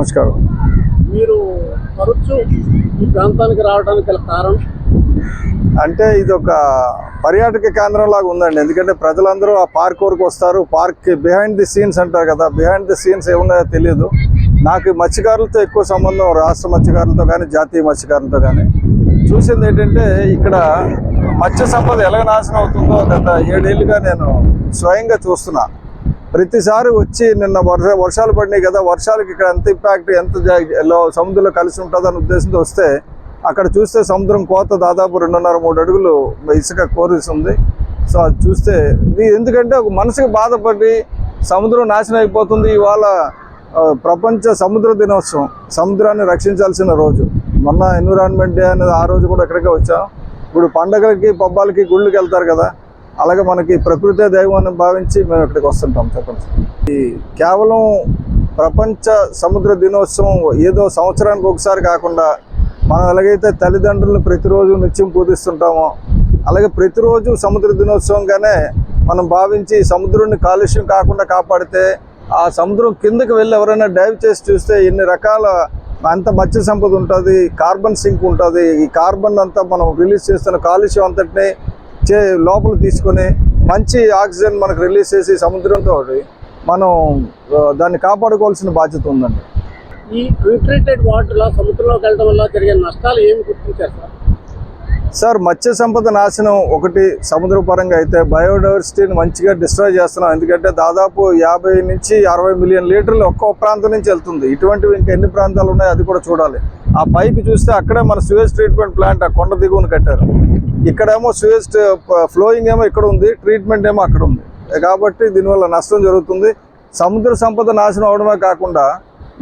నమస్కారం. మీరు తరచు ఈ ప్రాంతానికి రావడానికి గల కారణం? అంటే ఇది ఒక పర్యాటక కేంద్రం లాగా ఉందండి. ఎందుకంటే ప్రజలందరూ ఆ పార్క్ వరకు వస్తారు. పార్క్ బిహైండ్ ది సీన్స్ అంటారు కదా. బిహైండ్ ది సీన్స్ ఏమున్నాయో తెలియదు. నాకు మత్స్యకారులతో ఎక్కువ సంబంధం రాష్ట్ర మత్స్యకారులతో కానీ జాతీయ మత్స్యకారులతో కానీ చూసింది ఏంటంటే ఇక్కడ మత్స్య సంపద ఎలా నాశనం అవుతుందో గత ఏడేళ్ళుగా నేను స్వయంగా చూస్తున్నా. ప్రతిసారి వచ్చి నిన్న వర్ష వర్షాలు పడినాయి కదా వర్షాలకి ఇక్కడ ఎంత ఇంపాక్ట్ ఎంత సముద్రంలో కలిసి ఉంటుందన్న ఉద్దేశంతో వస్తే అక్కడ చూస్తే సముద్రం కోత దాదాపు రెండున్నర మూడు అడుగులు ఇసుక కోరిస్తుంది. సో అది చూస్తే ఇది ఎందుకంటే ఒక మనసుకి బాధపడి సముద్రం నాశనం అయిపోతుంది ఇవాళ ప్రపంచ సముద్ర దినోత్సవం సముద్రాన్ని రక్షించాల్సిన రోజు. మొన్న ఎన్విరాన్మెంట్ డే అనేది ఆ రోజు కూడా ఇక్కడికే వచ్చాం. ఇప్పుడు పండగలకి పబ్బాలకి గుళ్ళకి వెళ్తారు కదా అలాగే మనకి ప్రకృతి దైవం అని భావించి మేము ఇక్కడికి వస్తుంటాం చెప్పండి ఈ కేవలం ప్రపంచ సముద్ర దినోత్సవం ఏదో సంవత్సరానికి ఒకసారి కాకుండా మనం ఎలాగైతే తల్లిదండ్రులను ప్రతిరోజు నిత్యం పూజిస్తుంటామో అలాగే ప్రతిరోజు సముద్ర దినోత్సవంగానే మనం భావించి సముద్రాన్ని కాలుష్యం కాకుండా కాపాడితే ఆ సముద్రం కిందకి వెళ్ళి ఎవరైనా డైవ్ చేసి చూస్తే ఎన్ని రకాల అంత మత్స్య సంపద ఉంటుంది కార్బన్ సింక్ ఉంటుంది ఈ కార్బన్ అంతా మనం రిలీజ్ చేస్తున్న కాలుష్యం అంతటిని చే లోపల తీసుకొని మంచి ఆక్సిజన్ మనకు రిలీజ్ చేసి సముద్రంతో మనం దాన్ని కాపాడుకోవాల్సిన బాధ్యత ఉందండి. ఈ అన్ట్రీటెడ్ వాటర్లో సముద్రంలోకి వెళ్ళడం వల్ల జరిగే నష్టాలు ఏమి గుర్తించారు సార్? సార్ మత్స్య సంపద నాశనం ఒకటి సముద్రపరంగా అయితే బయోడైవర్సిటీని మంచిగా డిస్ట్రాయ్ చేస్తున్నాం. ఎందుకంటే దాదాపు యాభై నుంచి అరవై మిలియన్ లీటర్లు ఒక్కో ప్రాంతం నుంచి వెళ్తుంది. ఇటువంటివి ఇంకా ఎన్ని ప్రాంతాలు ఉన్నాయో అది కూడా చూడాలి. ఆ పైకి చూస్తే అక్కడే మన సువేజ్ ట్రీట్మెంట్ ప్లాంట్ ఆ కొండ దిగువన కట్టారు. ఇక్కడేమో సువేజ్ ఫ్లోయింగ్ ఏమో ఇక్కడ ఉంది ట్రీట్మెంట్ ఏమో అక్కడ ఉంది. కాబట్టి దీనివల్ల నష్టం జరుగుతుంది. సముద్ర సంపద నాశనం అవడమే కాకుండా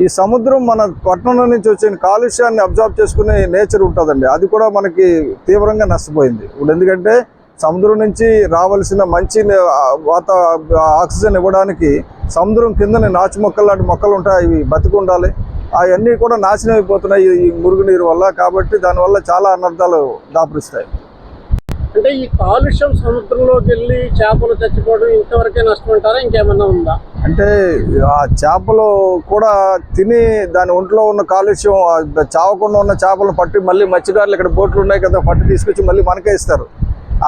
ఈ సముద్రం మన పట్టణం నుంచి వచ్చిన కాలుష్యాన్ని అబ్జర్వ్ చేసుకునే నేచర్ ఉంటుందండి. అది కూడా మనకి తీవ్రంగా నష్టపోయింది. ఇప్పుడు ఎందుకంటే సముద్రం నుంచి రావాల్సిన మంచి వాతా వాత ఆక్సిజన్ ఇవ్వడానికి సముద్రం కిందనే నాచు మొక్కలు లాంటి మొక్కలు ఉంటాయి. అవి బతికి ఉండాలి అవన్నీ కూడా నాశనం అయిపోతున్నాయి ఈ- ఈ మురుగునీరు వల్ల. కాబట్టి దానివల్ల చాలా అనర్థాలు దాపురిస్తాయి. అంటే ఈ కాలుష్యం సముద్రంలోకి వెళ్ళి చేపలు చచ్చిపోవడం ఇంతవరకే నష్టం అంటారా ఇంకేమన్నా ఉందా? అంటే ఆ చేపలు కూడా తిని దాని ఒంట్లో ఉన్న కాలుష్యం చావకుండా ఉన్న చేపలను పట్టి మళ్ళీ మత్స్యకారులు ఇక్కడ బోట్లు ఉన్నాయి కదా పట్టి తీసుకొచ్చి మళ్ళీ మనకే ఇస్తారు.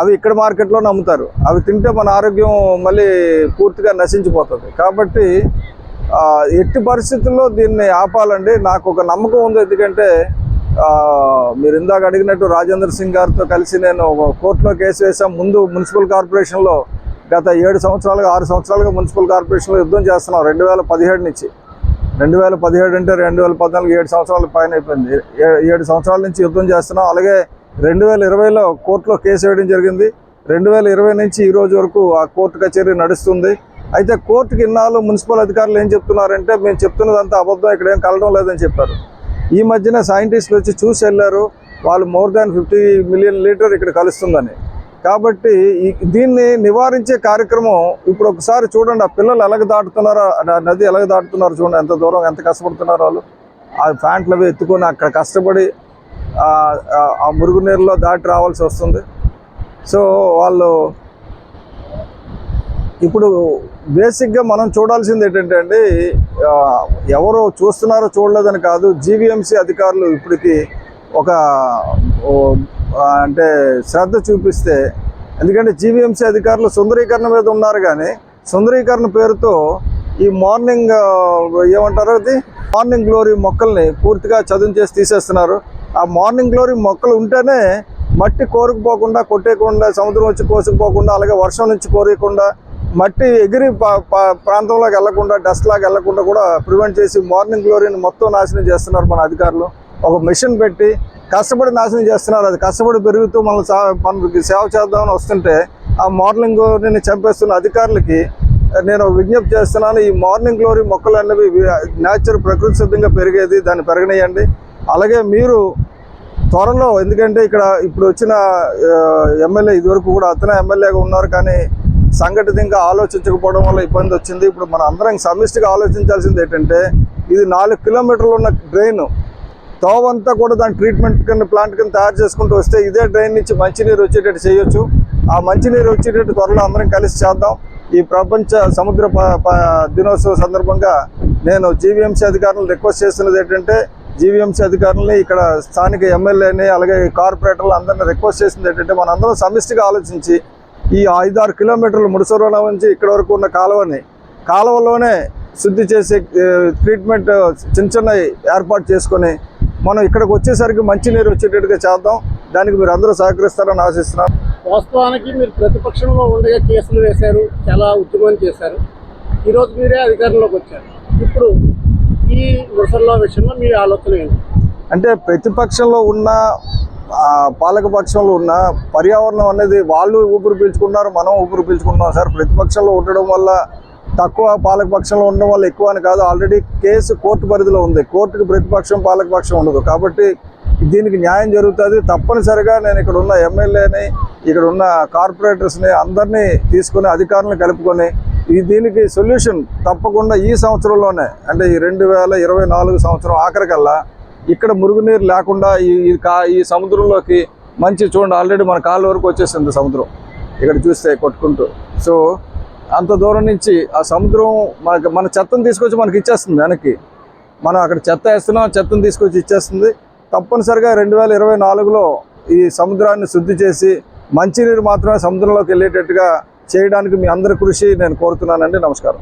అవి ఇక్కడ మార్కెట్లో అమ్ముతారు. అవి తింటే మన ఆరోగ్యం మళ్ళీ పూర్తిగా నశించిపోతుంది. కాబట్టి ఎట్టి పరిస్థితుల్లో దీన్ని ఆపాలండి. నాకు ఒక నమ్మకం ఉంది. ఎందుకంటే మీరు ఇందాక అడిగినట్టు రాజేంద్ర సింగ్ గారితో కలిసి నేను ఒక కోర్టులో కేసు వేసాం ముందు మున్సిపల్ కార్పొరేషన్లో గత ఏడు సంవత్సరాలుగా ఆరు సంవత్సరాలుగా మున్సిపల్ కార్పొరేషన్లో యుద్ధం చేస్తున్నాం. రెండు వేల పదిహేడు నుంచి. రెండు వేల పదిహేడు అంటే రెండు వేల పద్నాలుగు ఏడు సంవత్సరాల పైన అయిపోయింది. ఏ- ఏడు సంవత్సరాల నుంచి యుద్ధం చేస్తున్నాం. అలాగే రెండు వేల ఇరవైలో కోర్టులో కేసు వేయడం జరిగింది. రెండు వేల ఇరవై నుంచి ఈ రోజు వరకు ఆ కోర్టు కచేరీ నడుస్తుంది. అయితే కోర్టుకి ఇన్నాళ్ళు మున్సిపల్ అధికారులు ఏం చెప్తున్నారంటే మేము చెప్తున్నదంతా అబద్ధం ఇక్కడ ఏం కలడం లేదని చెప్పారు. ఈ మధ్యన సైంటిస్టులు వచ్చి చూసి వెళ్ళారు వాళ్ళు more than fifty million litre ఇక్కడ కలుస్తుందని. కాబట్టి దీన్ని నివారించే కార్యక్రమం ఇప్పుడు ఒకసారి చూడండి ఆ పిల్లలు ఎలాగ దాటుతున్నారో ఆ నది ఎలాగ దాటుతున్నారో చూడండి ఎంత దూరం ఎంత కష్టపడుతున్నారో వాళ్ళు. ఆ ప్యాంట్లు అవి ఎత్తుకొని అక్కడ కష్టపడి ఆ- ఆ మురుగునీరులో దాటి రావాల్సి వస్తుంది. సో వాళ్ళు ఇప్పుడు బేసిక్గా మనం చూడాల్సింది ఏంటంటే అండి ఎవరో చూస్తున్నారో చూడలేదని కాదు జీవీఎంసీ అధికారులు ఇప్పటికి ఒక అంటే శ్రద్ధ చూపిస్తే ఎందుకంటే జీవీఎంసీ అధికారులు సుందరీకరణ మీద ఉన్నారు కానీ సుందరీకరణ పేరుతో ఈ మార్నింగ్ ఏమంటారు అది? మార్నింగ్ గ్లోరీ మొక్కల్ని పూర్తిగా చదును చేసి తీసేస్తున్నారు. ఆ మార్నింగ్ గ్లోరీ మొక్కలు ఉంటేనే మట్టి కోరుకుపోకుండా కొట్టేయకుండా సముద్రం వచ్చి కోసుకుపోకుండా అలాగే వర్షం నుంచి కోరకుండా మట్టి ఎగిరి ప్రాంతంలోకి వెళ్ళకుండా డస్ట్ లాగా వెళ్ళకుండా కూడా ప్రివెంట్ చేసి మార్నింగ్ గ్లోరీని మొత్తం నాశనం చేస్తున్నారు మన అధికారులు. ఒక మిషన్ పెట్టి కష్టపడి నాశనం చేస్తున్నారు. అది కష్టపడి పెరుగుతూ మనం సా మనకి సేవ చేద్దామని వస్తుంటే ఆ మార్నింగ్ గ్లోరీని చంపేస్తున్న అధికారులకి నేను విజ్ఞప్తి చేస్తున్నాను ఈ మార్నింగ్ గ్లోరీ మొక్కలు అనేవి నేచర్ ప్రకృతి సిద్ధంగా పెరిగేది దాన్ని పెరగనియండి. అలాగే మీరు త్వరలో ఎందుకంటే ఇక్కడ ఇప్పుడు వచ్చిన ఎమ్మెల్యే ఇదివరకు కూడా అతనే ఎమ్మెల్యేగా ఉన్నారు కానీ సంఘటితంగా ఆలోచించకపోవడం వల్ల ఇబ్బంది వచ్చింది. ఇప్పుడు మన అందరం సమిష్టిగా ఆలోచించాల్సింది ఏంటంటే ఇది నాలుగు కిలోమీటర్లు ఉన్న డ్రైన్. తోవంతా కూడా దాని ట్రీట్మెంట్ కింద ప్లాంట్ కింద తయారు చేసుకుంటూ వస్తే ఇదే డ్రైన్ నుంచి మంచినీరు వచ్చేటట్టు చేయొచ్చు. ఆ మంచినీరు వచ్చేటట్టు త్వరలో అందరం కలిసి చేద్దాం. ఈ ప్రపంచ సముద్ర ప- దినోత్సవ సందర్భంగా నేను జీవీఎంసీ అధికారులను రిక్వెస్ట్ చేస్తున్నది ఏంటంటే జీవీఎంసీ అధికారులని ఇక్కడ స్థానిక ఎమ్మెల్యేని అలాగే కార్పొరేటర్లు అందరినీ రిక్వెస్ట్ చేసింది ఏంటంటే మనందరం సమిష్టిగా ఆలోచించి ఈ ఐదారు కిలోమీటర్లు ముడిసూరులో నుంచి ఇక్కడ వరకు ఉన్న కాలువని కాలువలోనే శుద్ధి చేసే ట్రీట్మెంట్ చిన్న చిన్న ఏర్పాటు చేసుకొని మనం ఇక్కడికి వచ్చేసరికి మంచినీరు వచ్చేటట్టుగా చేద్దాం. దానికి మీరు అందరూ సహకరిస్తారని ఆశిస్తున్నాను. వాస్తవానికి మీరు ప్రతిపక్షంలో ఉండగా కేసులు వేశారు చాలా ఉద్యమం చేశారు. ఈరోజు మీరే అధికారంలోకి వచ్చారు. ఇప్పుడు ఈ ముసల్లా విషయంలో మీ ఆలోచన ఏంటి? అంటే ప్రతిపక్షంలో ఉన్న పాలకపక్షంలో ఉన్న పర్యావరణం అనేది వాళ్ళు ఊపిరి పీల్చుకున్నారు మనం ఊపిరి పీల్చుకున్నాం సార్. ప్రతిపక్షంలో ఉండడం వల్ల తక్కువ పాలకపక్షంలో ఉండడం వల్ల ఎక్కువ అని కాదు. ఆల్రెడీ కేసు కోర్టు పరిధిలో ఉంది. కోర్టుకి ప్రతిపక్షం పాలకపక్షం ఉండదు. కాబట్టి దీనికి న్యాయం జరుగుతుంది. తప్పనిసరిగా నేను ఇక్కడ ఉన్న ఎమ్మెల్యేని ఇక్కడ ఉన్న కార్పొరేటర్స్ని అందరినీ తీసుకొని అధికారులను కలుపుకొని ఈ దీనికి సొల్యూషన్ తప్పకుండా ఈ సంవత్సరంలోనే అంటే ఈ రెండు వేల ఇరవై నాలుగు సంవత్సరం ఆఖరికల్లా ఇక్కడ మురుగునీరు లేకుండా ఈ ఈ కా ఈ సముద్రంలోకి మంచి చూడండి ఆల్రెడీ మన కాళ్ళ వరకు వచ్చేసింది సముద్రం. ఇక్కడ చూస్తే కొట్టుకుంటూ. సో అంత దూరం నుంచి ఆ సముద్రం మనకి మన చెత్తను తీసుకొచ్చి మనకి ఇచ్చేస్తుంది వెనక్కి. మనం అక్కడ చెత్త వేస్తున్నాం చెత్తను తీసుకొచ్చి ఇచ్చేస్తుంది. తప్పనిసరిగా రెండు వేల ఇరవై నాలుగులో ఈ సముద్రాన్ని శుద్ధి చేసి మంచినీరు మాత్రమే సముద్రంలోకి వెళ్ళేటట్టుగా చేయడానికి మీ అందరి కృషి నేను కోరుతున్నానండి. నమస్కారం.